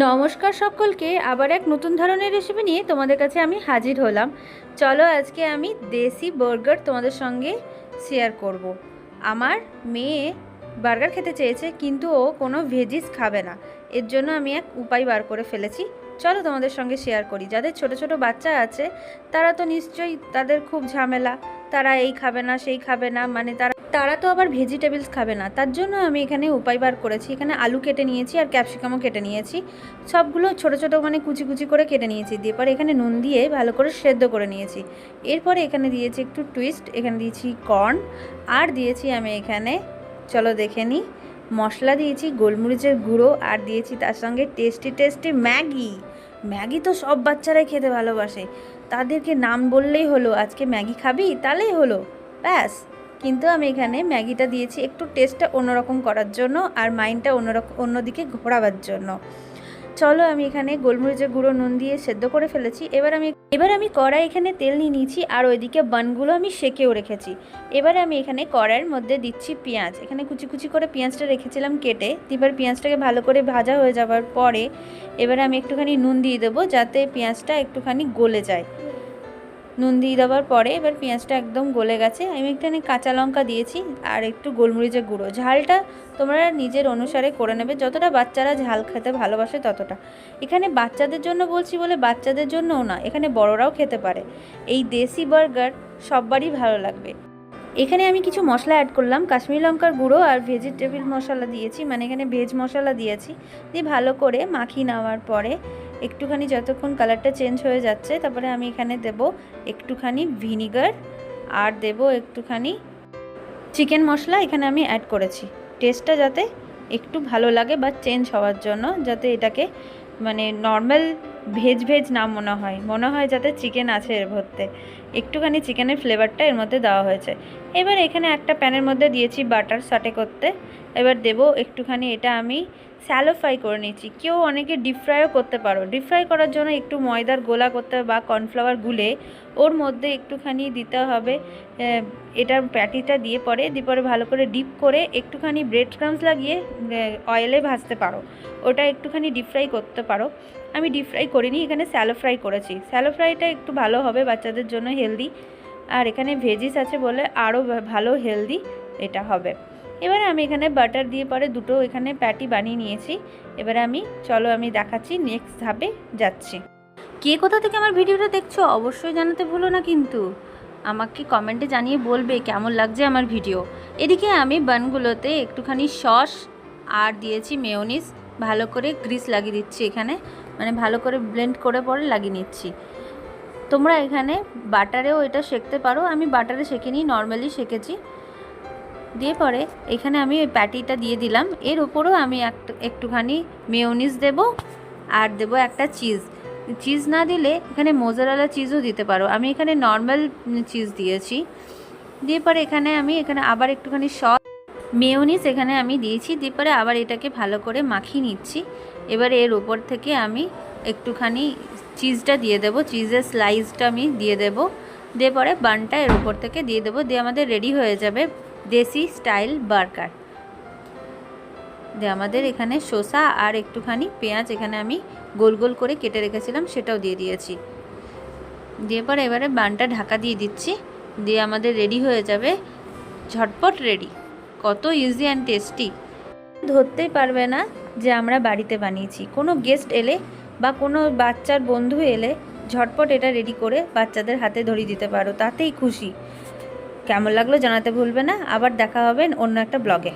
নমস্কার সকলকে, আবার এক নতুন ধরনের রেসিপি নিয়ে তোমাদের কাছে আমি হাজির হলাম। চলো আজকে আমি দেশি বার্গার তোমাদের সঙ্গে শেয়ার করব। আমার মেয়ে বার্গার খেতে চেয়েছে, কিন্তু ও কোনো ভেজিস খাবে না। এর জন্য আমি এক উপায় বার করে ফেলেছি। চলো তোমাদের সঙ্গে শেয়ার করি। যাদের ছোট ছোট বাচ্চা আছে, তারা তো নিশ্চয়ই তাদের খুব ঝামেলা। তারা এই খাবে না, সেই খাবে না মানে তারা তারা তো আবার ভেজিটেবলস খাবে না। তার জন্য আমি এখানে উপায় বার করেছি। এখানে আলু কেটে নিয়েছি আর ক্যাপসিকামও কেটে নিয়েছি। সবগুলো ছোট ছোট মানে কুচি কুচি করে কেটে নিয়েছি। দিয়ে পরে এখানে নুন দিয়ে ভালো করে সেদ্ধ করে নিয়েছি। এরপরে এখানে দিয়েছি একটু টুইস্ট এখানে দিয়েছি কর্ন আর দিয়েছি আমি এখানে, চলো দেখে নিই মশলা দিয়েছি, গোলমরিচের গুঁড়ো আর দিয়েছি তার সঙ্গে টেস্টি টেস্টি ম্যাগি। ম্যাগি তো সব বাচ্চারাই খেতে ভালোবাসে। তাদেরকে নাম বললেই হলো, আজকে ম্যাগি খাবি? তাহলেই হলো। ব্যাস। কিন্তু আমি এখানে ম্যাগিটা দিয়েছি একটু টেস্টটা অন্যরকম করার জন্য আর মাইন্ডটা অন্যরকম অন্যদিকে ঘোরাবার জন্য। চলো আমি এখানে গোলমরিচের গুঁড়ো নুন দিয়ে সেদ্ধ করে ফেলেছি। এবার আমি এবার আমি কড়াই এখানে তেল নিয়ে নিয়েছি আর ওইদিকে বানগুলো আমি সেকেও রেখেছি। এবারে আমি এখানে কড়াইয়ের মধ্যে দিচ্ছি পেঁয়াজ। এখানে কুচি কুচি করে পেঁয়াজটা রেখেছিলাম কেটে। এবার পেঁয়াজটাকে ভালো করে ভাজা হয়ে যাওয়ার পরে এবারে আমি একটুখানি নুন দিয়ে দেবো যাতে পেঁয়াজটা একটুখানি গলে যায়। নুন দিয়ে দেওয়ার পরে এবার পেঁয়াজটা একদম গলে গেছে। আমি এখানে কাঁচা লঙ্কা দিয়েছি আর একটু গোলমরিচের গুঁড়ো। ঝালটা তোমরা নিজের অনুসারে করে নেবে। যতটা বাচ্চারা ঝাল খেতে ভালোবাসে ততটা। এখানে বাচ্চাদের জন্য বলছি বলে বাচ্চাদের জন্যও না, এখানে বড়রাও খেতে পারে। এই দেশি বার্গার সববারই ভালো লাগবে। এখানে আমি কিছু মশলা অ্যাড করলাম। কাশ্মীর লঙ্কার গুঁড়ো আর ভেজিটেবিল মশলা দিয়েছি। মানে এখানে ভেজ মশলা দিয়েছি। দিয়ে ভালো করে মাখিয়ে নেওয়ার পরে একটুখানি যতক্ষণ কালারটা চেঞ্জ হয়ে যাচ্ছে, তারপরে আমি এখানে দেব একটুখানি ভিনিগার আর দেব একটুখানি চিকেন মশলা। এখানে আমি অ্যাড করেছি। টেস্টটা যাতে একটু ভালো লাগে বা চেঞ্জ হওয়ার জন্য, যাতে এটাকে মানে নর্মাল ভেজ ভেজ না মনে হয়। মনে হয় যাতে চিকেন আছে এর মধ্যে। একটুখানি চিকেনের ফ্লেভারটা এর মধ্যে দেওয়া হয়েছে। এবার এখানে একটা প্যানের মধ্যে দিয়েছি বাটার সাটে করতে। এবার দেব একটুখানি এটা আমি স্যালো ফ্রাই করে নিচ্ছি কেউ অনেকে ডিপ ফ্রাইও করতে পারো। ডিপ ফ্রাই করার জন্য একটু ময়দার গোলা করতে হবে বা কর্নফ্লাওয়ার গুলে। ওর মধ্যে একটুখানি দিতে হবে এটার প্যাটিটা দিয়ে পরে দিয়ে পরে ভালো করে ডিপ করে একটুখানি ব্রেড ক্রামস লাগিয়ে অয়েলে ভাজতে পারো। ওটা একটুখানি ডিপ ফ্রাই করতে পারো। আমি ডিপ ফ্রাই করিনি, এখানে স্যালো ফ্রাই করেছি। স্যালো ফ্রাইটা একটু ভালো হবে বাচ্চাদের জন্য হেলদি আর এখানে ভেজিস আছে বলে আরও ভালো হেলদি এটা হবে। এবারে আমি এখানে বাটার দিয়ে পরে দুটো এখানে প্যাটি বানিয়ে নিয়েছি। এবারে আমি, চলো আমি দেখাচ্ছি নেক্সট ধাপে যাচ্ছি। কে কোথা থেকে আমার ভিডিওটা দেখছ অবশ্যই জানাতে ভুলো না কিন্তু। আমাকে কমেন্টে জানিয়ে বলবে কেমন লাগছে আমার ভিডিও। এদিকে আমি বানগুলোতে একটুখানি সস আর দিয়েছি মেয়োনিস ভালো করে গ্রিস লাগিয়ে দিচ্ছি এখানে। মানে ভালো করে ব্লেন্ড করে পরে লাগিয়ে নিচ্ছি। তোমরা এখানে বাটারেও এটা শেখতে পারো। আমি বাটারে শেখিনি নর্মালি শেখেছি দিয়ে পরে এখানে আমি ওই প্যাটিটা দিয়ে দিলাম। এর উপরেও আমি একটুখানি মেয়োনিস দেব আর দেব একটা চিজ। চিজ না দিলে এখানে মোজারালা চিজও দিতে পারো। আমি এখানে নর্মাল চিজ দিয়েছি। দিয়ে পরে এখানে আমি এখানে আবার একটুখানি সস মেয়োনিস এখানে আমি দিয়েছি, দিয়ে পরে আবার এটাকে ভালো করে মাখিয়ে নিচ্ছি। এবার এর উপর থেকে আমি একটুখানি চিজটা দিয়ে দেবো, চিজের স্লাইসটা আমি দিয়ে দেব। দিয়ে পরে বানটা এর উপর থেকে দিয়ে দেবো, দিয়ে আমাদের রেডি হয়ে যাবে দেশি স্টাইল বার্গার দিয়ে আমাদের এখানে শসা আর একটুখানি পেঁয়াজ এখানে আমি গোল গোল করে কেটে রেখেছিলাম, সেটাও দিয়ে দিয়েছি। দিয়ে পরে এবারে বানটা ঢাকা দিয়ে দিচ্ছি, দিয়ে আমাদের রেডি হয়ে যাবে, ঝটপট রেডি কত ইজি অ্যান্ড টেস্টি ধরতেই পারবে না যে আমরা বাড়িতে বানিয়েছি। কোনো গেস্ট এলে বা কোনো বাচ্চার বন্ধু এলে ঝটপট এটা রেডি করে বাচ্চাদের হাতে ধরিয়ে দিতে পারো, তাতেই খুশি। কেমন লাগল জানাতে ভুলবে না। আবার দেখা হবে অন্য একটা ব্লগে